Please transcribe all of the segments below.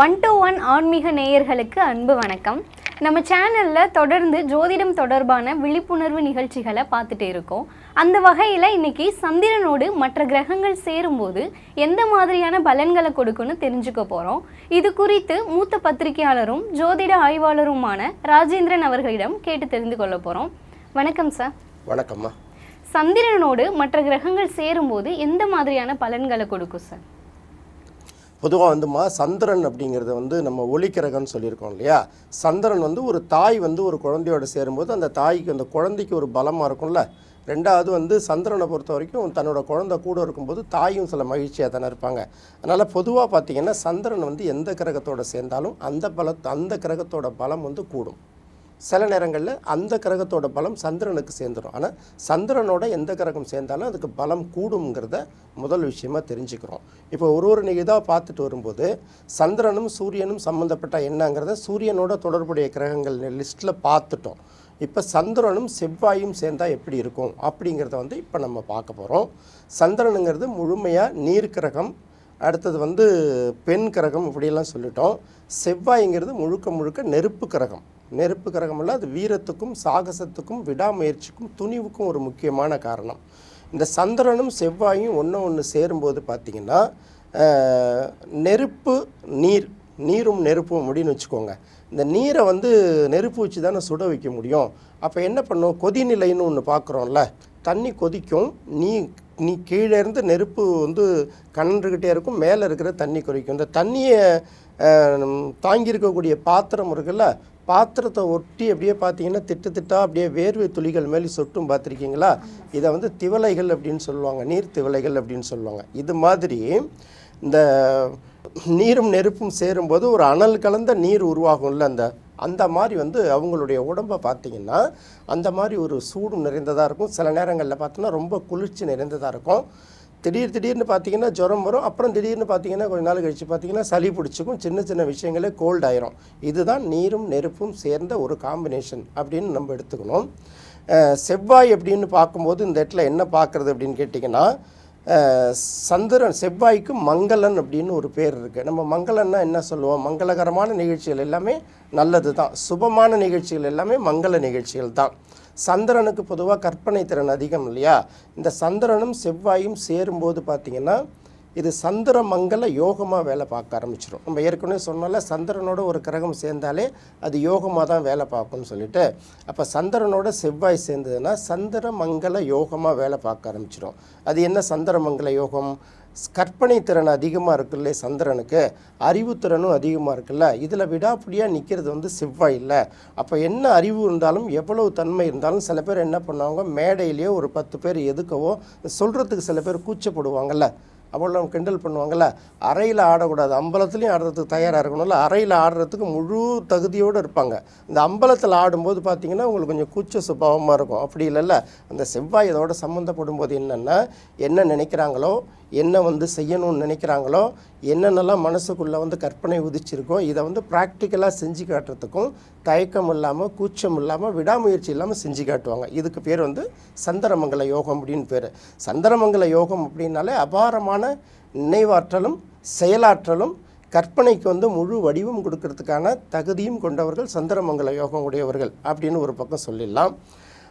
One to one ஆன்மீக நேயர்களுக்கு அன்பு வணக்கம். நம்ம சேனலில் தொடர்ந்து ஜோதிடம் தொடர்பான விழிப்புணர்வு நிகழ்ச்சிகளை பார்த்துட்டே இருக்கோம். அந்த வகையில் இன்னைக்கு சந்திரனோடு மற்ற கிரகங்கள் சேரும்போது எந்த மாதிரியான பலன்களை கொடுக்குன்னு தெரிஞ்சுக்க போகிறோம் இது குறித்து மூத்த பத்திரிகையாளரும் ஜோதிட ஆய்வாளருமான ராஜேந்திரன் அவர்களிடம் கேட்டு தெரிந்து கொள்ள போகிறோம் வணக்கம் சார் வணக்கம்மா. சந்திரனோடு மற்ற கிரகங்கள் சேரும்போது எந்த மாதிரியான பலன்களை கொடுக்கும் சார் பொதுவாக வந்துமா சந்திரன் அப்படிங்கிறது வந்து நம்ம ஒளிக்கிரகம்னு சொல்லியிருக்கோம் இல்லையா? சந்திரன் வந்து ஒரு தாய் வந்து ஒரு குழந்தையோட சேரும்போது அந்த தாய்க்கு அந்த குழந்தைக்கு ஒரு பலமாக இருக்கும்ல? ரெண்டாவது வந்து சந்திரனை பொறுத்த வரைக்கும் தன்னோட குழந்தை கூட இருக்கும்போது தாயும் சில மகிழ்ச்சியாக தானே இருப்பாங்க. அதனால் பொதுவாக பார்த்திங்கன்னா சந்திரன் வந்து எந்த கிரகத்தோட சேர்ந்தாலும் அந்த பல அந்த கிரகத்தோட பலம் வந்து கூடும். சில நேரங்களில் அந்த கிரகத்தோட பலம் சந்திரனுக்கு சேர்ந்துடும் ஆனால் சந்திரனோட எந்த கிரகம் சேர்ந்தாலும் அதுக்கு பலம் கூடுங்கிறத முதல் விஷயமாக தெரிஞ்சுக்கிறோம். இப்போ ஒரு ஒரு இதாக பார்த்துட்டு வரும்போது சந்திரனும் சூரியனும் சம்மந்தப்பட்ட என்னங்கிறத சூரியனோட தொடர்புடைய கிரகங்கள் லிஸ்ட்டில் பார்த்துட்டோம். இப்போ சந்திரனும் செவ்வாயும் சேர்ந்தால் எப்படி இருக்கும்? அப்படிங்கிறத வந்து இப்போ நம்ம பார்க்க போகிறோம் சந்திரனுங்கிறது முழுமையாக நீர் கிரகம் அடுத்தது வந்து பெண் கிரகம் இப்படியெல்லாம் சொல்லிட்டோம். செவ்வாய்ங்கிறது முழுக்க முழுக்க நெருப்பு கிரகம். நெருப்பு கிரகம்ல அது வீரத்துக்கும் சாகசத்துக்கும் விடாமுயற்சிக்கும் துணிவுக்கும் ஒரு முக்கியமான காரணம். இந்த சந்திரனும் செவ்வாயும் ஒன்று ஒன்று சேரும்போது பார்த்திங்கன்னா நெருப்பு நீர் நீரும் நெருப்பும் அப்படின்னு வச்சுக்கோங்க. இந்த நீரை வந்து நெருப்பு வச்சு தானே சுட வைக்க முடியும். அப்போ என்ன பண்ணும்? கொதிநிலைன்னு ஒன்று பார்க்குறோம்ல தண்ணி கொதிக்கும் நீ நீ கீழே இருந்து நெருப்பு வந்து கனன்றுக்கிட்டே இருக்கும் மேலே இருக்கிற தண்ணி குறைக்கும். இந்த தண்ணியை தாங்கியிருக்கக்கூடிய பாத்திரம் இருக்குல்ல பாத்திரத்தை ஒட்டி அப்படியே பார்த்தீங்கன்னா திட்டு திட்டா அப்படியே வேர்வை துளிகள் மேலே சொட்டும் பார்த்துருக்கீங்களா? இதை வந்து திவலைகள் அப்படின்னு சொல்லுவாங்க நீர் திவலைகள் அப்படின்னு சொல்லுவாங்க. இது மாதிரி இந்த நீரும் நெருப்பும் சேரும்போது ஒரு அனல் கலந்த நீர் உருவாகும்ல அந்த அந்த மாதிரி வந்து அவங்களுடைய உடம்பை பார்த்தீங்கன்னா அந்த மாதிரி ஒரு சூடும் நிறைந்ததாக இருக்கும். சில நேரங்களில் பார்த்தோன்னா ரொம்ப குளிர்ச்சி நிறைந்ததாக இருக்கும். திடீர் திடீர்னு பார்த்தீங்கன்னா ஜுரம் வரும். அப்புறம் திடீர்னு பார்த்தீங்கன்னா கொஞ்ச நாள் கழிச்சு பார்த்தீங்கன்னா சளி பிடிச்சிக்கும் சின்ன சின்ன விஷயங்களே கோல்ட் ஆயிரும். இதுதான் நீரும் நெருப்பும் சேர்ந்த ஒரு காம்பினேஷன் அப்படின்னு நம்ம எடுத்துக்கணும். செவ்வாய் அப்படின்னு பார்க்கும்போது இந்த இடத்துல என்ன பார்க்குறது அப்படின்னு கேட்டிங்கன்னா சந்திரன் செவ்வாய்க்கு மங்களன் அப்படின்னு ஒரு பேர் இருக்குது நம்ம மங்களன்னா என்ன சொல்லுவோம்? மங்களகரமான நிகழ்ச்சிகள் எல்லாமே நல்லது தான் சுபமான நிகழ்ச்சிகள் எல்லாமே மங்கள நிகழ்ச்சிகள் தான். சந்திரனுக்கு பொதுவாக கற்பனை திறன் அதிகம் இல்லையா? இந்த சந்திரனும் செவ்வாயும் சேரும்போது பார்த்திங்கன்னா இது சந்திரமங்கல யோகமாக வேலை பார்க்க ஆரம்பிச்சிடும் நம்ம ஏற்கனவே சொன்னால சந்திரனோட ஒரு கிரகம் சேர்ந்தாலே அது யோகமாக தான் வேலை பார்க்கும்னு சொல்லிட்டு அப்போ சந்திரனோட செவ்வாய் சேர்ந்ததுன்னா சந்திரமங்கல யோகமாக வேலை பார்க்க ஆரம்பிச்சிடும் அது என்ன சந்திரமங்கல யோகம்? கற்பனை திறன் அதிகமாக இருக்குல்ல சந்திரனுக்கு அறிவுத்திறனும் அதிகமாக இருக்குல்ல இதில் விடாப்பிடியாக நிற்கிறது வந்து செவ்வாய் இல்லை. அப்போ என்ன அறிவு இருந்தாலும் எவ்வளவு தன்மை இருந்தாலும் சில பேர் என்ன பண்ணுவாங்க மேடையிலேயே ஒரு பத்து பேர் எதுக்கவோ சொல்கிறதுக்கு சில பேர் கூச்சப்படுவாங்கல்ல. அப்போல்லாம் கிண்டல் பண்ணுவாங்கல்ல? அறையில் ஆடக்கூடாது. அம்பலத்துலேயும் ஆடுறதுக்கு தயாராக இருக்கணும்ல அறையில் ஆடுறதுக்கு முழு தகுதியோடு இருப்பாங்க. இந்த அம்பலத்தில் ஆடும்போது பார்த்தீங்கன்னா உங்களுக்கு கொஞ்சம் கூச்ச சுபாவமாக இருக்கும். அப்படி இல்லைல்ல. அந்த செவ்வாய் இதோட சம்மந்தப்படும் போது என்னென்னா என்ன நினைக்கிறாங்களோ என்ன வந்து செய்யணும்னு நினைக்கிறாங்களோ என்னென்னலாம் மனசுக்குள்ளே வந்து கற்பனை உதிச்சிருக்கோ இதை வந்து ப்ராக்டிக்கலாக செஞ்சு காட்டுறதுக்கும் தயக்கம் இல்லாமல் கூச்சம் இல்லாமல் விடாமுயற்சி இல்லாமல் செஞ்சு காட்டுவாங்க. இதுக்கு பேர் வந்து சந்திரமங்கல யோகம் அப்படின்னு பேர். சந்திரமங்கல யோகம் அப்படின்னாலே அபாரமான நினைவாற்றலும் செயலாற்றலும் கற்பனைக்கு வந்து முழு வடிவம் கொடுக்கறதுக்கான தகுதியும் கொண்டவர்கள் சந்திரமங்கல யோகம் உடையவர்கள் அப்படின்னு ஒரு பக்கம் சொல்லிடலாம்.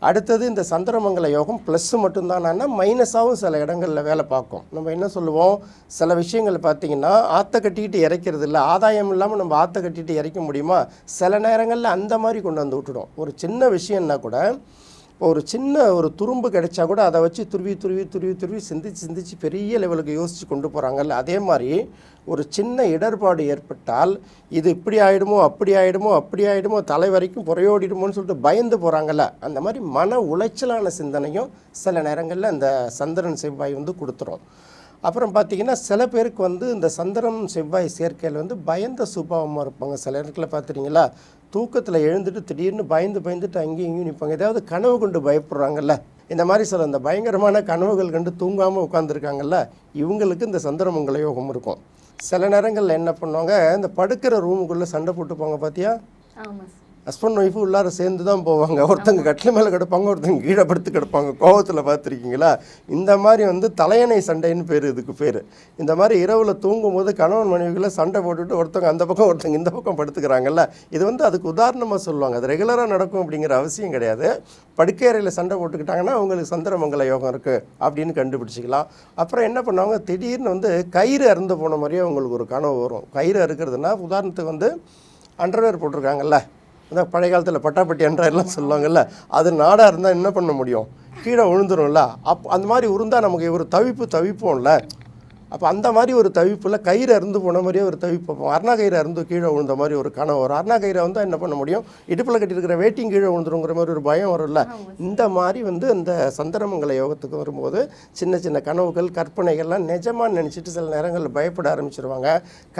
அடுத்தது இந்த சந்திரமங்கல யோகம் ப்ளஸ்ஸு மட்டும்தானா மைனஸாகவும் சில இடங்களில் வேலை பார்க்கும். நம்ம என்ன சொல்லுவோம்? சில விஷயங்கள் பார்த்தீங்கன்னா ஆற்ற கட்டிக்கிட்டு இறைக்கிறது இல்லை. ஆதாயம் இல்லாமல் நம்ம ஆற்ற கட்டிட்டு இறைக்க முடியுமா? சில நேரங்களில் அந்த மாதிரி கொண்டு வந்து விட்டுடும். ஒரு சின்ன விஷயம்னா கூட ஒரு சின்ன ஒரு துரும்பு கிடைச்சா கூட அதை வச்சு துருவி துருவி துருவி துருவி சிந்திச்சு சிந்திச்சு பெரிய லெவலுக்கு யோசித்து கொண்டு போகிறாங்கல்ல அதே மாதிரி ஒரு சின்ன இடர்பாடு ஏற்பட்டால் இது இப்படி ஆயிடுமோ அப்படி ஆகிடுமோ அப்படி ஆகிடுமோ தலை வரைக்கும் புறையோடிடுமோன்னு சொல்லிட்டு பயந்து போகிறாங்கல்ல அந்த மாதிரி மன உளைச்சலான சிந்தனையும் சில நேரங்களில் அந்த சந்திரன் செவ்வாய் வந்து கொடுத்துரும். அப்புறம் பார்த்தீங்கன்னா சில பேருக்கு வந்து இந்த சந்திரம் செவ்வாய் சேர்க்கையில் வந்து பயந்த சுபாவமாக இருப்பாங்க. சில இடத்துல பார்த்துட்டிங்களா தூக்கத்தில் எழுந்துட்டு திடீர்னு பயந்து பயந்துட்டு அங்கேயும் இங்கேயும் நிற்பாங்க ஏதாவது கனவு கொண்டு பயப்படுறாங்கல்ல? இந்த மாதிரி சில இந்த பயங்கரமான கனவுகள் கண்டு தூங்காமல் உட்காந்துருக்காங்கல்ல இவங்களுக்கு இந்த சந்திரமங்கல யோகம் இருக்கும். சில நேரங்களில் என்ன பண்ணுவாங்க இந்த படுக்கிற ரூமுக்குள்ளே சண்டை போட்டுப்பாங்க பார்த்தியா ஆமாம் ஹஸ்பண்ட் ஒய்ஃபு உள்ளார சேர்ந்து தான் போவாங்க. ஒருத்தங்க கட்டில் மேலே கிடப்பாங்க ஒருத்தங்க கீழே படுத்து கிடப்பாங்க. கோவத்தில் பார்த்துருக்கீங்களா இந்த மாதிரி வந்து தலையணை சண்டைன்னு பேர் இதுக்கு பேர். இந்த மாதிரி இரவில் தூங்கும் போது கணவன் மனைவிகளை சண்டை போட்டுட்டு ஒருத்தங்க அந்த பக்கம் ஒருத்தங்க இந்த பக்கம் படுத்துக்கிறாங்கல்ல? இது வந்து அதுக்கு உதாரணமாக சொல்லுவாங்க. அது ரெகுலராக நடக்கும் அப்படிங்கிற அவசியம் கிடையாது. படுக்கை அறையில் சண்டை போட்டுக்கிட்டாங்கன்னா அவங்களுக்கு சந்திரமங்கல யோகம் இருக்குது அப்படின்னு கண்டுபிடிச்சிக்கலாம். அப்புறம் என்ன பண்ணுவாங்க? திடீர்னு வந்து கயிறு அறுந்து போன மாதிரியே அவங்களுக்கு ஒரு கனவு வரும். கயிறு அறுக்கிறதுனா உதாரணத்துக்கு வந்து அண்டர்வேர் போட்டிருக்காங்கல்ல? அந்த பழைய காலத்தில் பட்டாப்பட்டி எல்லாம் சொல்லுவாங்கல்ல அது நாடாக இருந்தால் என்ன பண்ண முடியும்? கீழே விழுந்துரும்ல. அப் அந்த மாதிரி உருந்தா நமக்கு ஒரு தவிப்பு தவிப்போம்ல. அப்போ அந்த மாதிரி ஒரு தவிப்பில் கயிறு அறுந்து போன மாதிரியே ஒரு தவிப்பு. பார்ப்போம் அருணா கயிறு அறுந்து கீழே விழுந்த மாதிரி ஒரு கனவு வரும். அருணா கயிறை வந்து என்ன பண்ண முடியும்? இடுப்பில் கட்டியிருக்கிற வேட்டியும் கீழே விழுந்துருங்கிற மாதிரி ஒரு பயம் வரும்ல. இந்த மாதிரி வந்து அந்த சந்திரமங்கல யோகத்துக்கு வரும்போது சின்ன சின்ன கனவுகள் கற்பனைகள்லாம் நிஜமாக நினச்சிட்டு சில நேரங்களில் பயப்பட ஆரம்பிச்சிருவாங்க.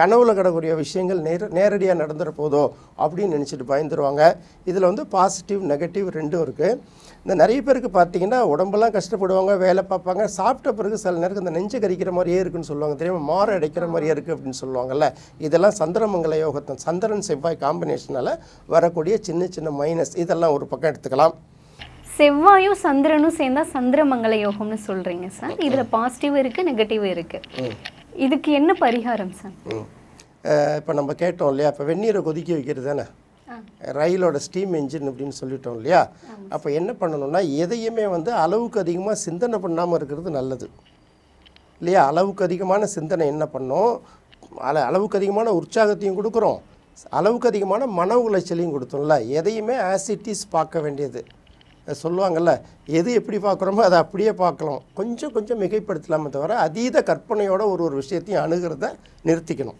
கனவுல கிடக்கூடிய விஷயங்கள் நேர நேரடியாக நடந்துற போதோ அப்படின்னு நினச்சிட்டு பயந்துருவாங்க. இதில் வந்து பாசிட்டிவ் நெகட்டிவ் ரெண்டும் இருக்குது இந்த நிறைய பேருக்கு பார்த்தீங்கன்னா உடம்பெல்லாம் கஷ்டப்படுவாங்க வேலை பார்ப்பாங்க. சாப்பிட்ட பிறகு சில நேரத்துக்கு இந்த நெஞ்சு கரிக்கிற மாதிரியே இருக்குன்னு சொல்லுவாங்க. தெரியுமா மாற அடைக்கிற மாதிரியே இருக்குது அப்படின்னு சொல்லுவாங்கல்ல. இதெல்லாம் சந்திரமங்கல யோகத்தன் சந்திரன் செவ்வாய் காம்பினேஷனால் வரக்கூடிய சின்ன சின்ன மைனஸ் இதெல்லாம் ஒரு பக்கம் எடுத்துக்கலாம். செவ்வாயும் சந்திரனும் சேர்ந்தா சந்திரமங்கல யோகம்னு சொல்றீங்க சார். இதுல பாசிட்டிவ் இருக்கு நெகட்டிவ் இருக்கு. இதுக்கு என்ன பரிகாரம் சார்? இப்போ நம்ம கேட்டோம் இல்லையா? இப்போ வெந்நீரை கொதிக்க வைக்கிறது தானே? ரயிலோட ஸ்டீம் என்ஜின் அப்படின்னு சொல்லிட்டோம் இல்லையா? அப்போ என்ன பண்ணணும்னா எதையுமே வந்து அளவுக்கு அதிகமாக சிந்தனை பண்ணாமல் இருக்கிறது நல்லது. இல்லையா? அளவுக்கு அதிகமான சிந்தனை என்ன பண்ணோம்? அள அளவுக்கு அதிகமான உற்சாகத்தையும் கொடுக்குறோம். அளவுக்கு அதிகமான மன உளைச்சலையும் கொடுத்தோம்ல. எதையுமே ஆசிட்டிஸ் பார்க்க வேண்டியது. சொல்லுவாங்கல்ல எது எப்படி பார்க்குறோமோ அதை அப்படியே பார்க்கலாம். கொஞ்சம் கொஞ்சம் மிகைப்படுத்தலாமே தவிர அதீத கற்பனையோட ஒரு ஒரு விஷயத்தையும் அணுகிறத நிறுத்திக்கணும்.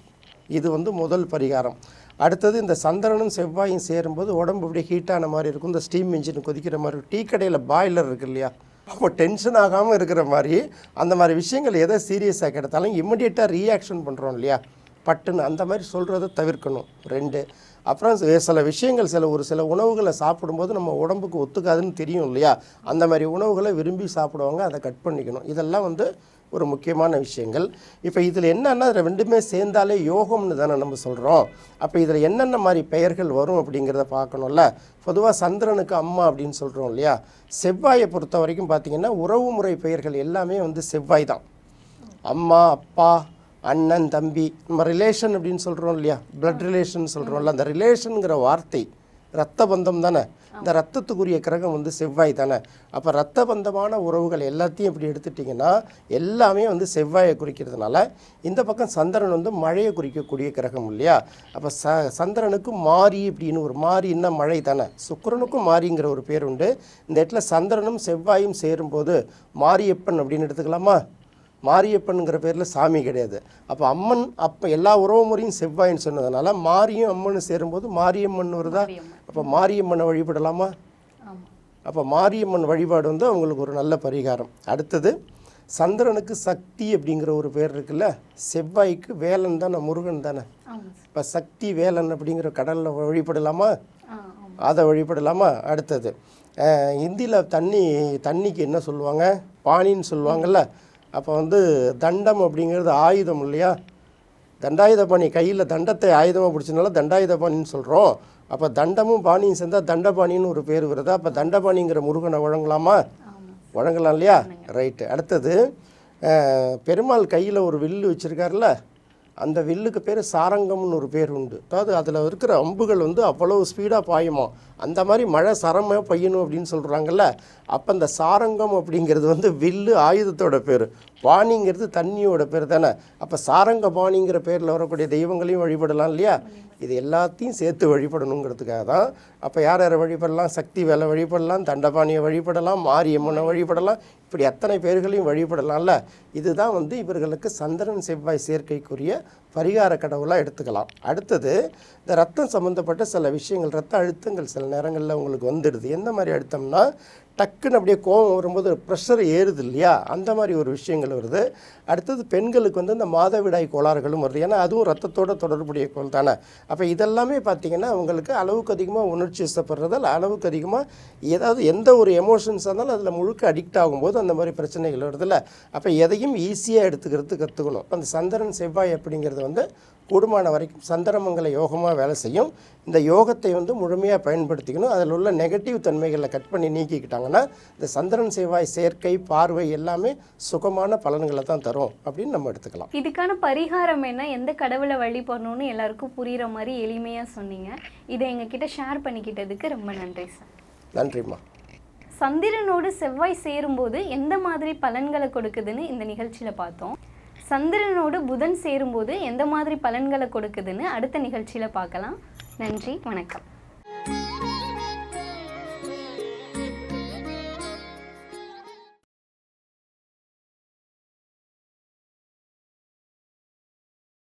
இது வந்து முதல் பரிகாரம். அடுத்தது இந்த சந்திரனும் செவ்வாயும் சேரும்போது உடம்பு இப்படி ஹீட்டான மாதிரி இருக்கும். இந்த ஸ்டீம் இன்ஜின் கொதிக்கிற மாதிரி இருக்கும். டீ கடையில் பாய்லர் இருக்கு இல்லையா? அப்போ டென்ஷன் ஆகாமல் இருக்கிற மாதிரி அந்த மாதிரி விஷயங்கள் எதை சீரியஸாக கிடைத்தாலும் இம்மிடியேட்டாக ரியாக்ஷன் பண்ணுறோம் இல்லையா? பட்டுன்னு அந்த மாதிரி சொல்கிறத தவிர்க்கணும். ரெண்டு அப்புறம் சில விஷயங்கள் சில ஒரு சில உணவுகளை சாப்பிடும்போது நம்ம உடம்புக்கு ஒத்துக்காதுன்னு தெரியும் இல்லையா? அந்த மாதிரி உணவுகளை விரும்பி சாப்பிடுவாங்க அதை கட் பண்ணிக்கணும். இதெல்லாம் வந்து ஒரு முக்கியமான விஷயங்கள். இப்போ இதில் என்னென்னா அதில் ரெண்டுமே சேர்ந்தாலே யோகம்னு தானே நம்ம சொல்கிறோம் அப்போ இதில் என்னென்ன மாதிரி பெயர்கள் வரும் அப்படிங்கிறத பார்க்கணும்ல. பொதுவாக சந்திரனுக்கு அம்மா அப்படின்னு சொல்கிறோம் இல்லையா? செவ்வாயை பொறுத்த வரைக்கும் பார்த்தீங்கன்னா உறவு முறை பெயர்கள் எல்லாமே வந்து செவ்வாய் தான். அம்மா அப்பா அண்ணன் தம்பி நம்ம ரிலேஷன் அப்படின்னு சொல்கிறோம் இல்லையா? பிளட் ரிலேஷன் சொல்கிறோம்ல அந்த ரிலேஷனுங்கிற வார்த்தை ரத்த பந்தம் தானே? இந்த ரத்தத்துக்குரிய கிரகம் வந்து செவ்வாய் தானே? அப்போ ரத்த பந்தமான உறவுகள் எல்லாத்தையும் இப்படி எடுத்துட்டிங்கன்னா எல்லாமே வந்து செவ்வாயை குறிக்கிறதுனால இந்த பக்கம் சந்திரன் வந்து மழையை குறிக்கக்கூடிய கிரகம் இல்லையா? அப்போ ச சந்திரனுக்கு மாரி அப்படின்னு ஒரு மாரின்னா மழை தானே? சுக்கிரனுக்கும் மாரிங்கிற ஒரு பேர் உண்டு. இந்த இடத்துல சந்திரனும் செவ்வாயும் சேரும்போது மாரியப்பன் அப்படின்னு எடுத்துக்கலாமா? மாரியப்பனுங்கிற பேரில் சாமி கிடையாது. அப்போ அம்மன் அப்போ எல்லா உறவு முறையும் செவ்வாயின்னு சொன்னதுனால மாரியும் அம்மனும் சேரும்போது மாரியம்மன் வருதா அப்போ மாரியம்மனை வழிபடலாமா? அப்போ மாரியம்மன் வழிபாடு வந்து அவங்களுக்கு ஒரு நல்ல பரிகாரம். அடுத்தது சந்திரனுக்கு சக்தி அப்படிங்கிற ஒரு பேர் இருக்குல்ல? செவ்வாய்க்கு வேலன் தானே முருகன் தானே? இப்போ சக்தி வேலன் அப்படிங்கிற கடலில் வழிபடலாமா? அதை வழிபடலாமா? அடுத்தது இந்தியில் தண்ணி தண்ணிக்கு என்ன சொல்லுவாங்க? பானின்னு சொல்லுவாங்கல்ல? அப்போ வந்து தண்டம் அப்படிங்கிறது ஆயுதம் இல்லையா? தண்டாயுத பாணி கையில் தண்டத்தை ஆயுதமாக பிடிச்சனால தண்டாயுத பாணின்னு சொல்கிறோம் அப்போ தண்டமும் பாணியும் சேர்ந்தால் தண்டபாணின்னு ஒரு பேர் வருதா? அப்போ தண்டபாணிங்கிற முருகனை வழங்கலாமா? வழங்கலாம் இல்லையா? ரைட்டு அடுத்தது பெருமாள் கையில் ஒரு வில்லு வச்சுருக்காருல்ல? அந்த வில்லுக்கு பேர் சாரங்கம்னு ஒரு பேர் உண்டு. அதாவது அதில் இருக்கிற அம்புகள் வந்து அவ்வளோ ஸ்பீடாக பாயுமா? அந்த மாதிரி மழை சரமாக பெய்யணும் அப்படின்னு சொல்கிறாங்கல்ல அப்போ அந்த சாரங்கம் அப்படிங்கிறது வந்து வில்லு ஆயுதத்தோட பேர். பாணிங்கிறது தண்ணியோட பேர் தானே. அப்போ சாரங்க பாணிங்கிற பேரில் வரக்கூடிய தெய்வங்களையும் வழிபடலாம் இல்லையா? இது எல்லாத்தையும் சேர்த்து வழிபடணுங்கிறதுக்காக தான். அப்போ யார் யாரை வழிபடலாம்? சக்தி வேலை வழிபடலாம் தண்டபாணியை வழிபடலாம் மாரியம்மனை வழிபடலாம் இப்படி அத்தனை பேர்களையும் வழிபடலாம்ல. இதுதான் வந்து இவர்களுக்கு சந்திரன் செவ்வாய் சேர்க்கைக்குரிய பரிகார கடவுளாக எடுத்துக்கலாம். அடுத்தது இந்த ரத்தம் சம்மந்தப்பட்ட சில விஷயங்கள் ரத்த அழுத்தங்கள் சில நேரங்களில் உங்களுக்கு வந்துடுது. எந்த மாதிரி அழுத்தம்னா டக்குன்னு அப்படியே கோவம் வரும்போது ப்ரெஷர் ஏறுது இல்லையா? அந்த மாதிரி ஒரு விஷயங்கள் வருது. அடுத்தது பெண்களுக்கு வந்து இந்த மாதவிடாய் கோளாறுகளும் வருது. ஏன்னா அதுவும் ரத்தத்தோட தொடர்புடைய கோள் தானே. அப்போ இதெல்லாமே பார்த்தீங்கன்னா அவங்களுக்கு அளவுக்கு அதிகமாக உணர்ச்சி இஷ்டப்படுறதால் அளவுக்கு அதிகமாக ஏதாவது எந்த ஒரு எமோஷன்ஸ் இருந்தாலும் அதில் முழுக்க அடிக்ட் ஆகும்போது அந்த மாதிரி பிரச்சனைகள் வருதுல்ல அப்போ எதையும் ஈஸியாக எடுத்துக்கிறது கற்றுக்கணும் அந்த சந்திரன் செவ்வாய் அப்படிங்கிறது வந்து கூடுமான வரைக்கும் சந்திரமங்கல யோகமாக வேலை செய்யும். இந்த யோகத்தை வந்து முழுமையாக பயன்படுத்திக்கணும். அதில் உள்ள நெகட்டிவ் தன்மைகளை கட் பண்ணி நீக்கிக்கிட்டாங்கன்னா இந்த சந்திரன் செவ்வாய் சேர்க்கை பார்வை எல்லாமே சுகமான பலன்களை தான் தரும். அப்படின்னு நம்ம எடுத்துக்கலாம். இதுக்கான பரிகாரம் என்ன? எந்த கடவுளை வழிபடணும்னு எல்லாருக்கும் புரியுற மாதிரி எளிமையாக சொன்னீங்க. இதை எங்ககிட்ட ஷேர் பண்ணிக்கிட்டதுக்கு ரொம்ப நன்றி சார் நன்றிம்மா. சந்திரனோடு செவ்வாய் சேரும்போது எந்த மாதிரி பலன்களை கொடுக்குதுன்னு இந்த நிகழ்ச்சியில் பார்த்தோம். சந்திரனோடு புதன் சேரும்போது எந்த மாதிரி பலன்களை கொடுக்குதுன்னு அடுத்த நிகழ்ச்சியில் பார்க்கலாம். நன்றி வணக்கம்.